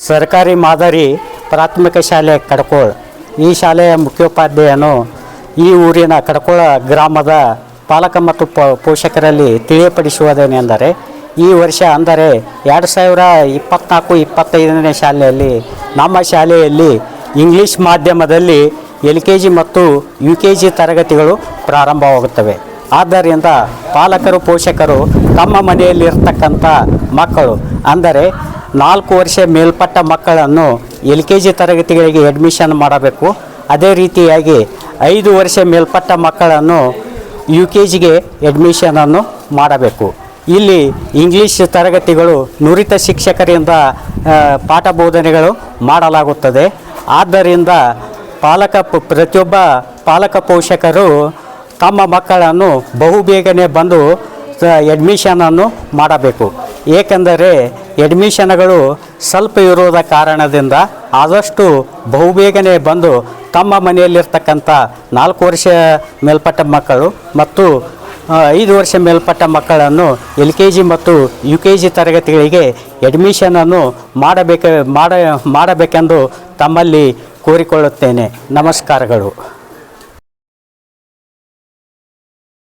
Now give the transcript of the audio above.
ಸರ್ಕಾರಿ ಮಾದರಿ ಪ್ರಾಥಮಿಕ ಶಾಲೆ ಕಡಕೋಳ್. ಈ ಶಾಲೆಯ ಮುಖ್ಯೋಪಾಧ್ಯಾಯನು ಈ ಊರಿನ ಕಡಕೋಳ ಗ್ರಾಮದ ಪಾಲಕ ಮತ್ತು ಪೋಷಕರಲ್ಲಿ ತಿಳಿಯಪಡಿಸುವುದೇನೆಂದರೆ ಈ ವರ್ಷ ಅಂದರೆ ಎರಡು ಸಾವಿರ ಇಪ್ಪತ್ನಾಲ್ಕು ಇಪ್ಪತ್ತೈದನೇ ಶಾಲೆಯಲ್ಲಿ, ನಮ್ಮ ಶಾಲೆಯಲ್ಲಿ ಇಂಗ್ಲೀಷ್ ಮಾಧ್ಯಮದಲ್ಲಿ ಎಲ್ ಕೆ ಜಿ ಮತ್ತು ಯು ಕೆ ಜಿ ತರಗತಿಗಳು ಪ್ರಾರಂಭವಾಗುತ್ತವೆ. ಆದ್ದರಿಂದ ಪಾಲಕರು, ಪೋಷಕರು ತಮ್ಮ ಮನೆಯಲ್ಲಿರ್ತಕ್ಕಂಥ ಮಕ್ಕಳು, ಅಂದರೆ ನಾಲ್ಕು ವರ್ಷ ಮೇಲ್ಪಟ್ಟ ಮಕ್ಕಳನ್ನು ಎಲ್ ಕೆ ಜಿ ತರಗತಿಗಳಿಗೆ ಅಡ್ಮಿಷನ್ ಮಾಡಬೇಕು. ಅದೇ ರೀತಿಯಾಗಿ ಐದು ವರ್ಷ ಮೇಲ್ಪಟ್ಟ ಮಕ್ಕಳನ್ನು ಯು ಕೆ ಜಿಗೆ ಅಡ್ಮಿಷನನ್ನು ಮಾಡಬೇಕು. ಇಲ್ಲಿ ಇಂಗ್ಲೀಷ್ ತರಗತಿಗಳು ನುರಿತ ಶಿಕ್ಷಕರಿಂದ ಪಾಠ ಬೋಧನೆಗಳು ಮಾಡಲಾಗುತ್ತದೆ. ಆದ್ದರಿಂದ ಪಾಲಕ ಪ್ರತಿಯೊಬ್ಬ ಪಾಲಕ ಪೋಷಕರು ತಮ್ಮ ಮಕ್ಕಳನ್ನು ಬಹುಬೇಗನೆ ಬಂದು ಅಡ್ಮಿಷನನ್ನು ಮಾಡಬೇಕು. ಏಕೆಂದರೆ ಎಡ್ಮಿಷನ್ಗಳು ಸ್ವಲ್ಪ ಇರುವುದ ಕಾರಣದಿಂದ ಆದಷ್ಟು ಬಹುಬೇಗನೆ ಬಂದು ತಮ್ಮ ಮನೆಯಲ್ಲಿರ್ತಕ್ಕಂಥ ನಾಲ್ಕು ವರ್ಷ ಮೇಲ್ಪಟ್ಟ ಮಕ್ಕಳು ಮತ್ತು ಐದು ವರ್ಷ ಮೇಲ್ಪಟ್ಟ ಮಕ್ಕಳನ್ನು ಎಲ್ ಕೆ ಜಿ ಮತ್ತು ಯು ಕೆ ಜಿ ತರಗತಿಗಳಿಗೆ ಎಡ್ಮಿಷನನ್ನು ಮಾಡಬೇಕ, ಮಾಡ, ಮಾಡಬೇಕೆಂದು ತಮ್ಮಲ್ಲಿ ಕೋರಿಕೊಳ್ಳುತ್ತೇನೆ. ನಮಸ್ಕಾರಗಳು.